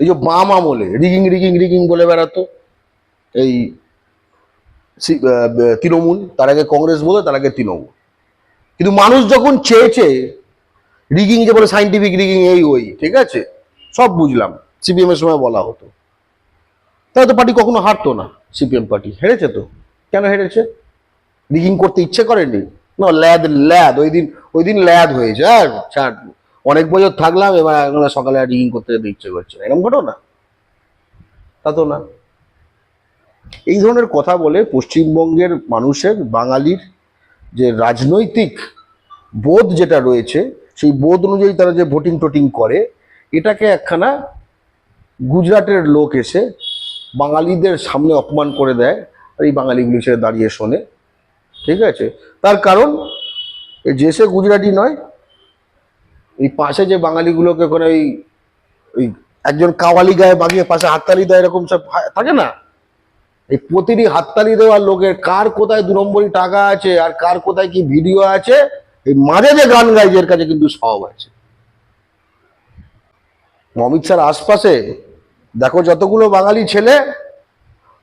এই যে বাম আমলে, রিগিং রিগিং রিগিং বলে বেড়াতো। এই তৃণমূল, তার আগে কংগ্রেস বলে, তার আগে তৃণমূল। কিন্তু মানুষ যখন চেয়েছে, রিগিং যে বলে সাইন্টিফিক রিগিং এই ওই, ঠিক আছে? সব বুঝলাম সিপিএম এর সময় বলা হতো। তাহলে তো পার্টি কখনো হারতো না সিপিএম পার্টি। হেরেছে তো? কেন হেরেছে? রিগিং করতে ইচ্ছে করেনি? না, ল্যাদ ল্যাদ, ওই দিন ওই দিন ল্যাদ হয়েছে আর ছাড়। অনেক বছর থাকলাম, এবার সকালে রিগিং করতে যেতে ইচ্ছে করছে না। এরকম ঘটনা? তা তো না। এই ধরনের কথা বলে পশ্চিমবঙ্গের মানুষের, বাঙালির যে রাজনৈতিক বোধ যেটা রয়েছে, সেই বোধ অনুযায়ী তারা যে ভোটিং টোটিং করে, এটাকে একখানা গুজরাটের লোক এসে বাঙালিদের সামনে অপমান করে দেয় আর এই বাঙালিগুলি সে দাঁড়িয়ে শোনে। ঠিক আছে? তার কারণ, যে সে গুজরাটি নয় এই পাশে যে বাঙালিগুলোকে ওখানে ওই ওই একজন কাওয়ালি গায়ে বাগিয়ে পাশে হাততালি দেয় এরকম সব থাকে না? এই প্রতিটি হাততালি দেওয়ার লোকের কার কোথায় দু নম্বরই টাকা আছে আর কার কোথায় কি ভিডিও আছে, এই মাঝে যে গান গাইছে এর কাছে কিন্তু সব আছে। অমিত শাহর আশপাশে, দেখো যতগুলো বাঙালি ছেলে,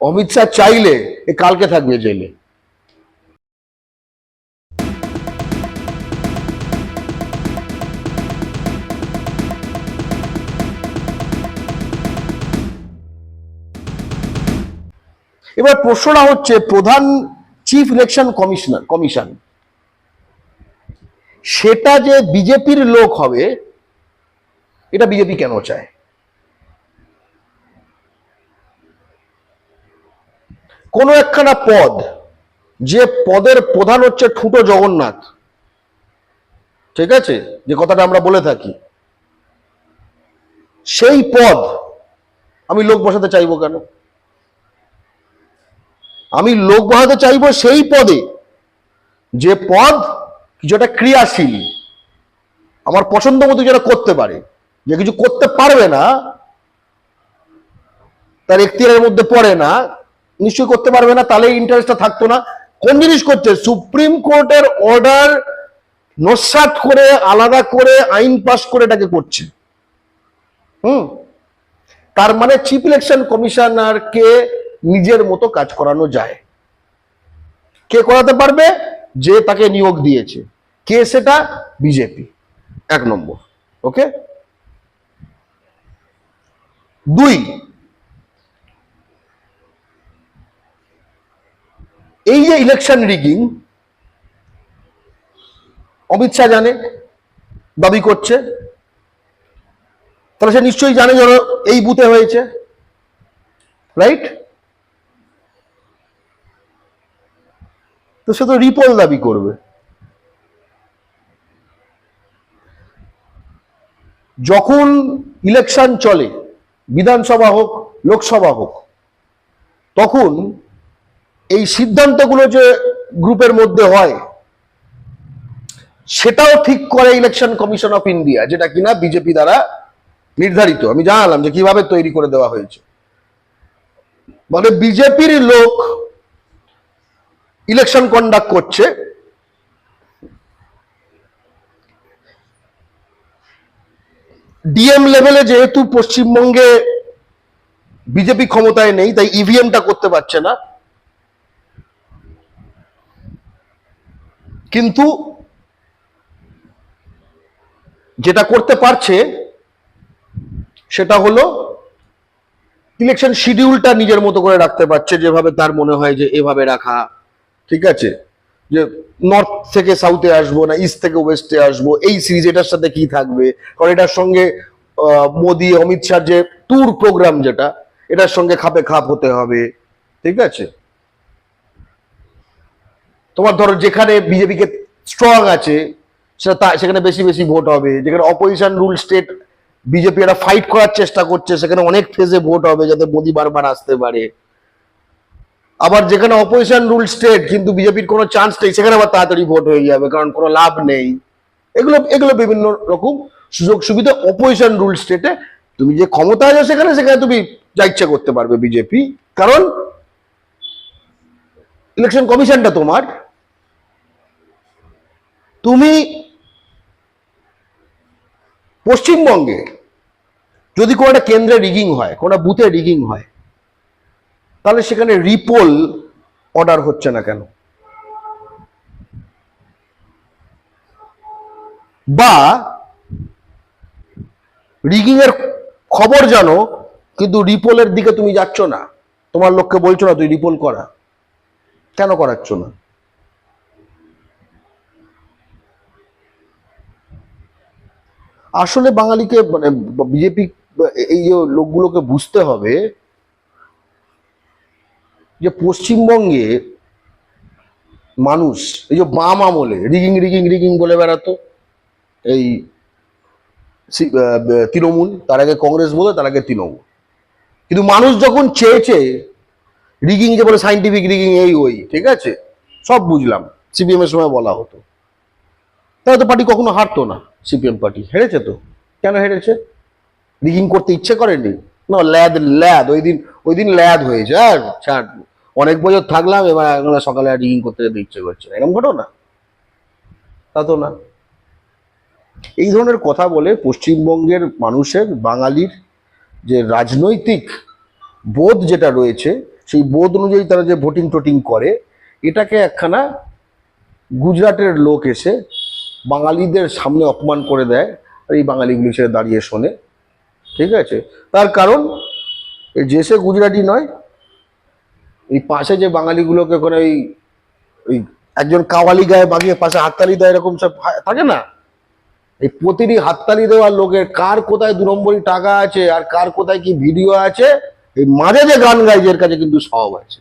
অমিত শাহ চাইলে এ কালকে থাকবে জেলে। এবার প্রশ্নটা হচ্ছে, প্রধান চিফ ইলেকশন কমিশনার কমিশন সেটা যে বিজেপির লোক হবে, এটা বিজেপি কেন চায়? কোন একখানা পদ, যে পদের প্রধান হচ্ছে ঠুটো জগন্নাথ, ঠিক আছে? যে কথাটা আমরা বলে থাকি। সেই পদ আমি লোক বসাতে চাইব কেন? আমি লোক বসাতে চাইব সেই পদে। যে পদ কিছুটা ক্রিয়াশীল, আমার পছন্দ মতো যেটা করতে পারে। যে কিছু করতে পারবে না, তার এখতিয়ারের মধ্যে পড়ে না, নিশ্চয়ই করতে পারবে না তাহলে ইন্টারেস্টটা থাকতো না। কোন জিনিস করছে? সুপ্রিম কোর্টের অর্ডার নস্বাত করে, আলাদা করে, আইন পাশ করে এটাকে করছে। হুম? তার মানে চিফ ইলেকশন কমিশনারকে নিজের মতো কাজ করানো যায়। কে করাতে পারবে? যে তাকে নিয়োগ দিয়েছে। কে সেটা? বিজেপি। এক নম্বর। ওকে? দুই। এই যে ইলেকশন রিগিং অমিত শাহ জানে, দাবি করছে। তাহলে সে নিশ্চয়ই জানে যেন এই বুথে হয়েছে। রাইট তো সে তো রিপোল দাবি করবে। যখন ইলেকশন চলে, বিধানসভা হোক, লোকসভা হোক, তখন এই সিদ্ধান্তগুলো যে গ্রুপের মধ্যে হয়, সেটাও ঠিক করে ইলেকশন কমিশন অফ ইন্ডিয়া যেটা কিনা বিজেপি দ্বারা নির্ধারিত। আমি জানালাম যে কীভাবে তৈরি করে দেওয়া হয়েছে। মানে বিজেপির লোক ইলেকশন কন্ডাক্ট করছে ডিএম লেভেলে যেহেতু পশ্চিমবঙ্গে বিজেপি ক্ষমতায় নেই, তাই ইভিএমটা করতে পারছে না। কিন্তু যেটা করতে পারছে, সেটা হলো ইলেকশন শিডিউলটা নিজের মতো করে রাখতে পারছে, যেভাবে তার মনে হয় যে এভাবে রাখা ঠিক আছে? যে নর্থ থেকে সাউথে আসব না ইস্ট থেকে ওয়েস্টে আসব, এই সিরিজ এটার সাথে কি থাকবে? কারণ এটার সঙ্গে মোদি, অমিত শাহ যে ট্যুর প্রোগ্রাম যেটা, এটার সঙ্গে খাপে খাপ হতে হবে। ঠিক আছে? তোমার ধরো যেখানে বিজেপিকে স্ট্রং আছে, সেটা তা- সেখানে বেশি বেশি ভোট হবে। যেখানে অপোজিশন রুল স্টেট বিজেপি একটা ফাইট করার চেষ্টা করছে, সেখানে অনেক ফেজে ভোট হবে যাতে মোদি বারবার আসতে পারে। আবার যেখানে অপোজিশন রুল স্টেট কিন্তু বিজেপির কোনো চান্স নেই, সেখানে আবার তাড়াতাড়ি ভোট হয়ে যাবে, কারণ কোনো লাভ নেই। এগুলো এগুলো বিভিন্ন রকম সুযোগ সুবিধা অপোজিশন রুল স্টেটে তুমি যে ক্ষমতা আছে সেখানে সেখানে তুমি যা ইচ্ছা করতে পারবে বিজেপি। কারণ ইলেকশন কমিশনটা তোমার। তুমি পশ্চিমবঙ্গে যদি কোনো একটা কেন্দ্রে রিগিং হয়, কোনো বুথে রিগিং হয় তাহলে সেখানে রিপোল অর্ডার হচ্ছে না কেন? বা রিগিং এর খবর জানো, কিন্তু রিপোলের দিকে তুমি যাচ্ছ না। তোমার লক্ষ্যে বলছো না, তুই রিপোল করা। কেন করাচ্ছ না? আসলে বাঙালিকে মানে বিজেপি, এই যে লোকগুলোকে বুঝতে হবে যে পশ্চিমবঙ্গে মানুষ, এই যে বাম আমলে, রিগিং রিগিং রিগিং বলে বেড়াতো, এই তৃণমূল, তার আগে কংগ্রেস বলে, তার আগে তৃণমূল। কিন্তু মানুষ যখন চেয়েছে, রিগিং যে বলে সাইন্টিফিক রিগিং এই ওই, ঠিক আছে? সব বুঝলাম, সিপিএম এর সময় বলা হতো। তাহলে তো পার্টি কখনো হারতো না, সিপিএম পার্টি। হেরেছে তো? কেন হেরেছে? রিগিং করতে ইচ্ছে করেনি? না, ল্যাদ ল্যাদ, ওই দিন ওই দিন ল্যাদ হয়েছে, আর ছাড়। অনেক বছর থাকলাম, এবার এখন সকালে আর রিগিং করতে যেতে ইচ্ছে করছে না। এরকম ঘটনা তা তো না। এই ধরনের কথা বলে পশ্চিমবঙ্গের মানুষের, বাঙালির যে রাজনৈতিক বোধ যেটা রয়েছে, সেই বোধ অনুযায়ী তারা যে ভোটিং টোটিং করে, এটাকে একখানা গুজরাটের লোক এসে বাঙালিদের সামনে অপমান করে দেয়, আর এই বাঙালিগুলি সে দাঁড়িয়ে শোনে। ঠিক আছে? তার কারণ যে সে গুজরাটি নয় এই পাশে যে বাঙালিগুলোকে করে ওই ওই একজন কাওয়ালি গায়ে বাগিয়ে পাশে হাততালি দেয়, এরকম সব থাকে না? এই প্রতিটি হাততালি দেওয়ার লোকের কার কোথায় দু নম্বরই টাকা আছে, আর কার কোথায় কি ভিডিও আছে, এই মাঝে যে গান গাইছে এর কাছে কিন্তু সব আছে।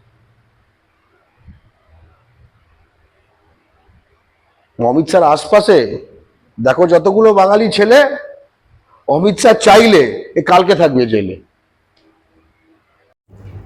অমিত শাহর আশপাশে, দেখো যতগুলো বাঙালি ছেলে, অমিত শাহ চাইলে এ কালকে থাকবে জেলে।